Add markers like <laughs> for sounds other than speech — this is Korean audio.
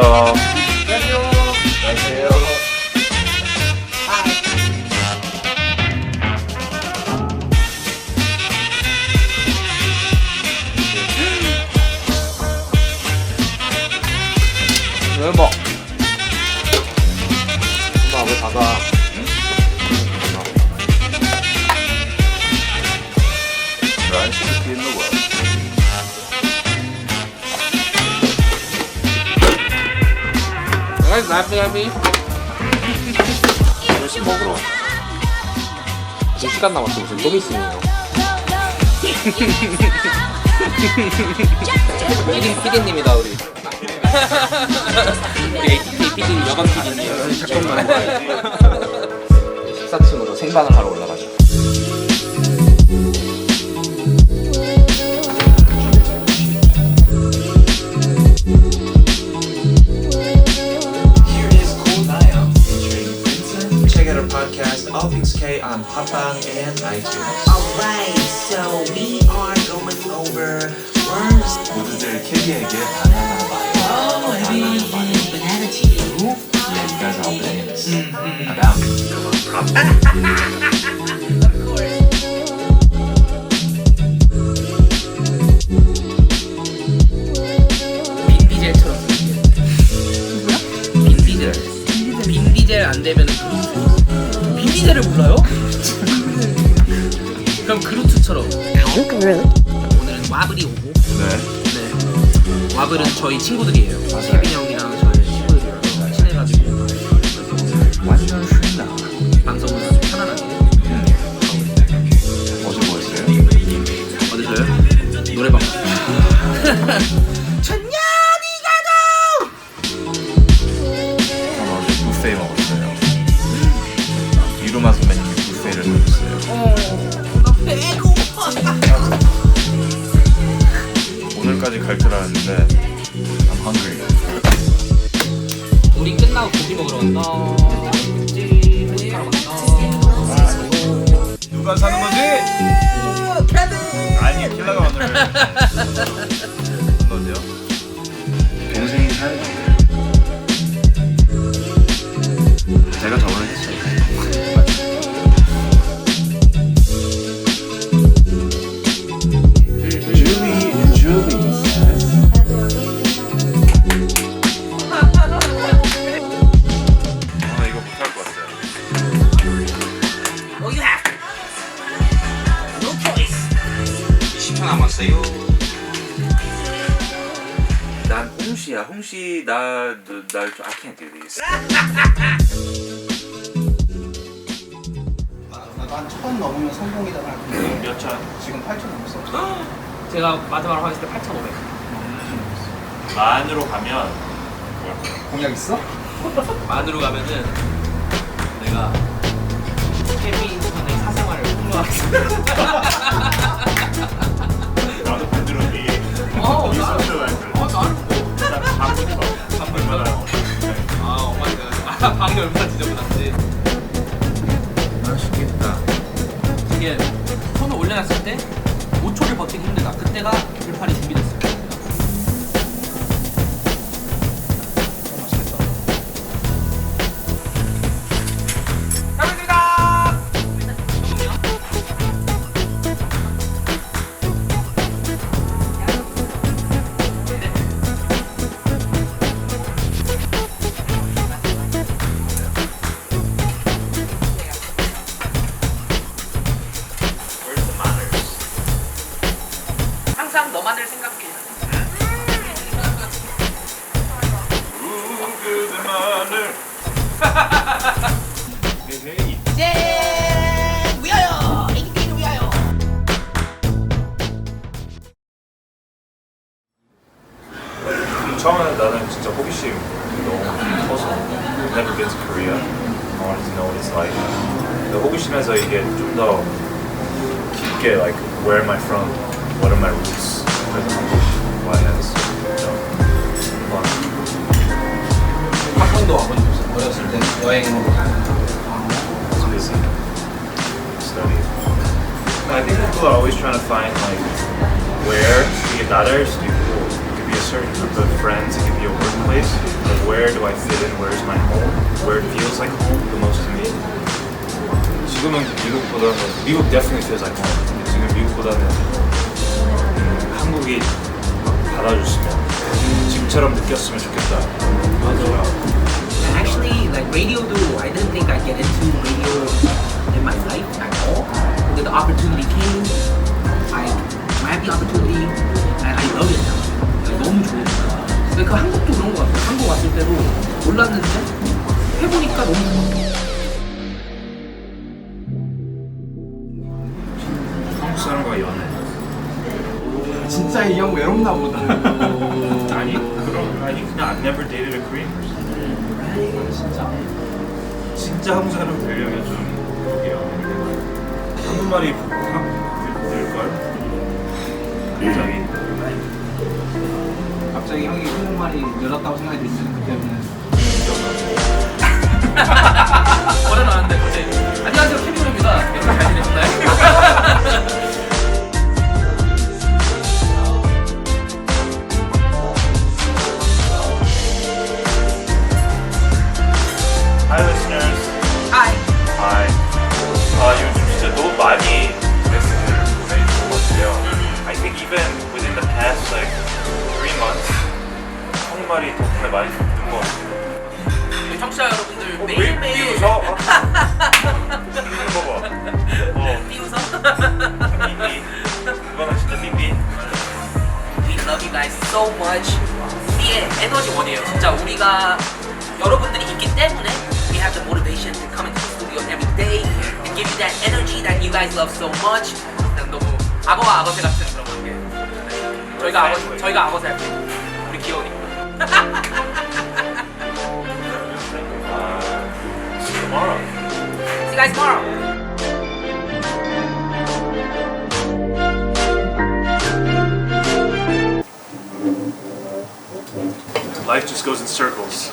안녕하세요. 안녕하세요. 왜 뭐? 엄마 왜 닫아? 안 시킬 있는 거야? Guys, laughing at me? 열심히 먹으러. 지금 시간 남았어. 무슨 좀 있으면요. 피디, 피디님이다, 우리. 우리 피디, 여관 피디님. 잠깐만. 14층으로 생방을 하러 All Things K, on Papang and iTunes. Alright, so we are going over worms. 모두들 킬리에게 바나나 바이오. Oh, everything banana tea. Yeah, you guys are all bananas. About. 빈디젤처럼. 빈디젤 안 되면 빈디젤을 몰라요? 그럼 그루트처럼. 오늘은 와블이 오고. 네. 네. 와블은 저희 친구들이에요. 세빈 형이랑 저희 친구들이랑 친해가지고 완전 신나. 방송을 아주 편안하게. 어제 뭐 했어요? 어디서요? 노래방. <laughs> 저는 어제 뷔페 먹었어요. 누가 사는 거지? 아니 킬러가 오늘 너죠? 동생이 사야지. 제가 저번에 했어요. 20초 남았어요. 난 홍시야. 홍시 나날 I can't do this. 한1000 넘으면 성공이잖아. 근데 몇 차? 지금 8천 넘었어. <gasps> 제가 마지막으로 했을 때 8,500. 만으로 가면 공약 있어? 만으로 가면은 내가 이게 손을 올려놨을 때 5초를 버티기 힘들다. 그때가 불판이 준비됐어 너만을 생각해. 그만을 짠! 위하여! AK를 위하여! 처음에 나는 진짜 호기심 너무 커서 Never been to Korea. I wanted to know what it's like. 근데 호기심에서 이게 좀 더 깊게 like where am I from? What are my roots? I think people are always trying to find like where to be not others to be. It could be a certain group of friends, it could be a workplace. Like where do I fit in? Where's my home? Where it feels like home the most to me. 지금은 미국보다 미국 definitely feels like home. 지금 미국보다는 한국이 받아줬으면 지금처럼 느꼈으면 좋겠다. Actually, like radio do, I didn't think I'd get into radio in my life at all. But the opportunity came. I, I had the opportunity, and I love it now. 너무 좋은 거야. 근데 그 한국도 그런 거 같아요. 한국 왔을 때도 몰랐는데 해보니까 너무 좋아. 진짜 이 형 외롭나 보다. 아니 그럼 아니 그냥 I never dated a Korean person. 진짜? 진짜 한국 사람 되려면 좀 그러게요. 한국말이 확될걸 갑자기 갑자기 형이 한국말이 늘었다고 생각이 들면 그때는 전화 나왔는데 갑자기 안녕하세요 캐비온입니다 여러분 잘 지내셨나요? <laughs> past like three months 한국말이 덕분에 많이 듣는 것 같아요. 청취자 여러분들 어, 왜 매일매일 비웃어? 듣는 거 봐. 어, 비웃어? 삐삐. 그거는 진짜 삐삐. We love you guys so much. 우리의 에너지 원이에요. 진짜 우리가 여러분들이 있기 때문에 we have the motivation to come into the studio every day and give you that energy that you guys love so much. 난 너무 악어와 악어새 같은. 네. 저희가 악어 저희가 악어새 할게요. 우리 귀여우니까. <laughs> 아, see you tomorrow. See you guys tomorrow. Life just goes in circles.